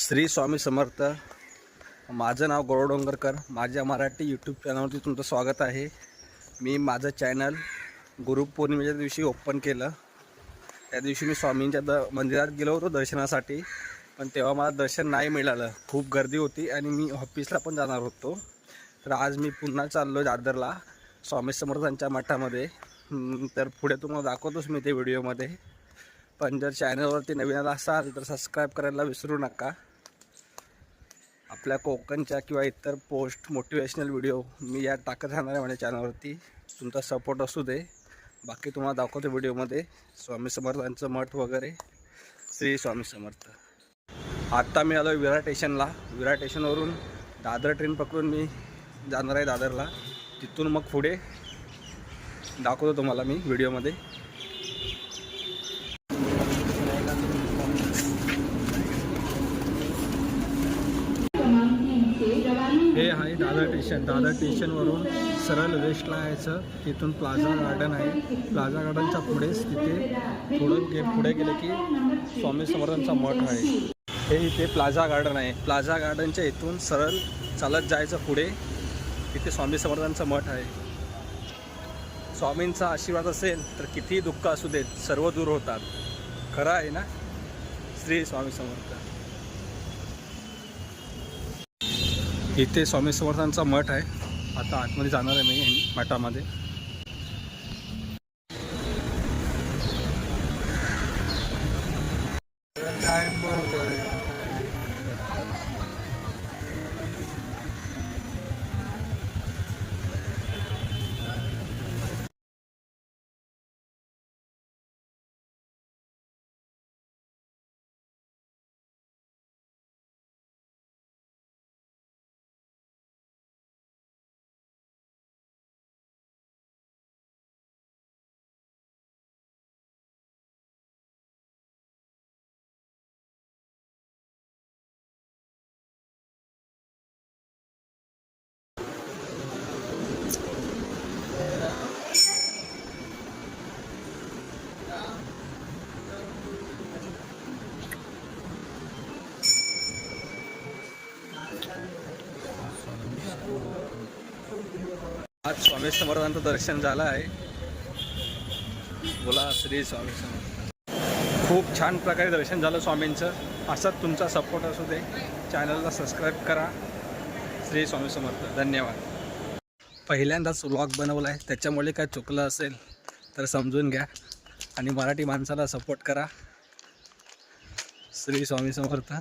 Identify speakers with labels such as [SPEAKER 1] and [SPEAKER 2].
[SPEAKER 1] श्री स्वामी समर्थ. माझं नाव गौरव डोंगरकर. माझ्या मराठी यूट्यूब चॅनलवरती तुमचं स्वागत आहे. मी माझं चॅनल गुरुपौर्णिमेच्या दिवशी ओपन केलं. त्या दिवशी मी स्वामींच्या द मंदिरात गेलो होतो दर्शनासाठी. पण तेव्हा मला दर्शन नाही मिळालं. खूप गर्दी होती आणि मी ऑफिसला पण जाणार होतो. तर आज मी पुन्हा चाललो दादरला स्वामी समर्थांच्या मठामध्ये. तर पुढे तुम्हाला दाखवतोच मी ते व्हिडिओमध्ये पण जर चॅनलवरती नवीन आला असाल तर सबस्क्राईब करायला विसरू नका. आपल्या कोकणच्या किंवा इतर पोस्ट मोटिवेशनल व्हिडिओ मी या टाकत राहणार आहे माझ्या चॅनलवरती तुमचा सपोर्ट असू दे. बाकी तुम्हाला दाखवतो व्हिडिओमध्ये स्वामी समर्थांचं मठ वगैरे. श्री स्वामी समर्थ. आत्ता मी आलो विरार स्टेशनला विरार स्टेशनवरून दादर ट्रेन पकडून मी जाणार आहे दादरला. तिथून मग पुढे दाखवतो तुम्हाला मी व्हिडिओमध्ये हे आहे दादर स्टेशन दादर स्टेशनवरून सरळ वेस्टला यायचं. तिथून प्लाझा गार्डन आहे. प्लाझा गार्डनच्या पुढेच तिथे थोडं गे पुढे गेलं की स्वामी समर्थांचा मठ आहे. हे इथे प्लाझा गार्डन आहे. प्लाझा गार्डनच्या इथून सरळ चालत जायचं पुढे तिथे स्वामी समर्थांचं मठ आहे. स्वामींचा आशीर्वाद असेल तर कितीही दुःख असू देत सर्व दूर होतात. खरं आहे ना? श्री स्वामी समर्थ. इथे स्वामी समर्थांचा मठ आहे. आता आतमध्ये जाणार आहे मी मठामध्ये. आज स्वामी समर्थांचं दर्शन झालं आहे. बोला श्री स्वामी समर्थ. खूप छान प्रकारे दर्शन झालं स्वामींचं. असाच तुमचा सपोर्ट असू दे चॅनलला सबस्क्राईब करा. श्री स्वामी समर्थ. धन्यवाद. पहिल्यांदाच व्लॉग बनवला आहे. त्याच्यामुळे काय चुकलं असेल तर समजून घ्या. आणि मराठी माणसाला सपोर्ट करा. श्री स्वामी समर्थ.